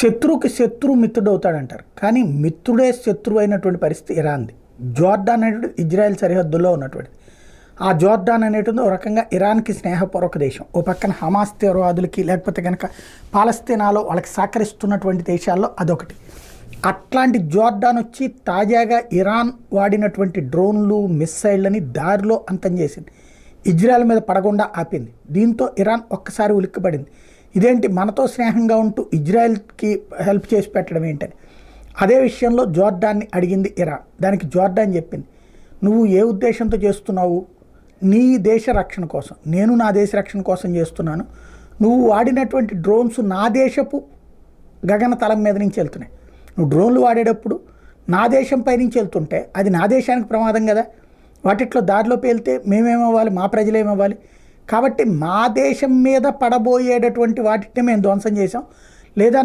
శత్రువుకి శత్రువు మిత్రుడు అవుతాడంటారు కానీ మిత్రుడే శత్రువు అయినటువంటి పరిస్థితి ఇరాన్ది. జోర్డాన్ అనేటువంటి ఇజ్రాయెల్ సరిహద్దుల్లో ఉన్నటువంటిది. ఆ జోర్డాన్ అనేటువంటి ఒక రకంగా ఇరాన్కి స్నేహపూర్వక దేశం. ఓ పక్కన హమాస్ తీవ్రవాదులకి లేకపోతే కనుక పాలస్తీనాలో వాళ్ళకి సహకరిస్తున్నటువంటి దేశాల్లో అదొకటి. అట్లాంటి జోర్డాన్ వచ్చి తాజాగా ఇరాన్ వాడినటువంటి డ్రోన్లు మిస్సైళ్ళని దారిలో అంతం చేసింది. ఇజ్రాయెల్ మీద పడకుండా ఆపింది. దీంతో ఇరాన్ ఒక్కసారి ఉలిక్కిపడింది. ఇదేంటి మనతో స్నేహంగా ఉంటూ ఇజ్రాయెల్కి హెల్ప్ చేసి పెట్టడం ఏంటని. అదే విషయంలో జోర్డాన్ని అడిగింది ఇరాన్ దానికి జోర్డాన్ చెప్పింది నువ్వు ఏ ఉద్దేశంతో చేస్తున్నావు? నీ దేశ రక్షణ కోసం. నేను నా దేశ రక్షణ కోసం చేస్తున్నాను. నువ్వు వాడినటువంటి డ్రోన్స్ నా దేశపు గగన తలం మీద నుంచి వెళ్తున్నాయి. నువ్వు డ్రోన్లు వాడేటప్పుడు నా దేశం నుంచి వెళ్తుంటే అది నా దేశానికి ప్రమాదం కదా. వాటిట్లో దారిలో పేలితే మేమేమవ్వాలి? మా ప్రజలు ఏమవ్వాలి కాబట్టి మా దేశం మీద పడబోయేటటువంటి వాటిని మేము ధ్వంసం చేసాం లేదా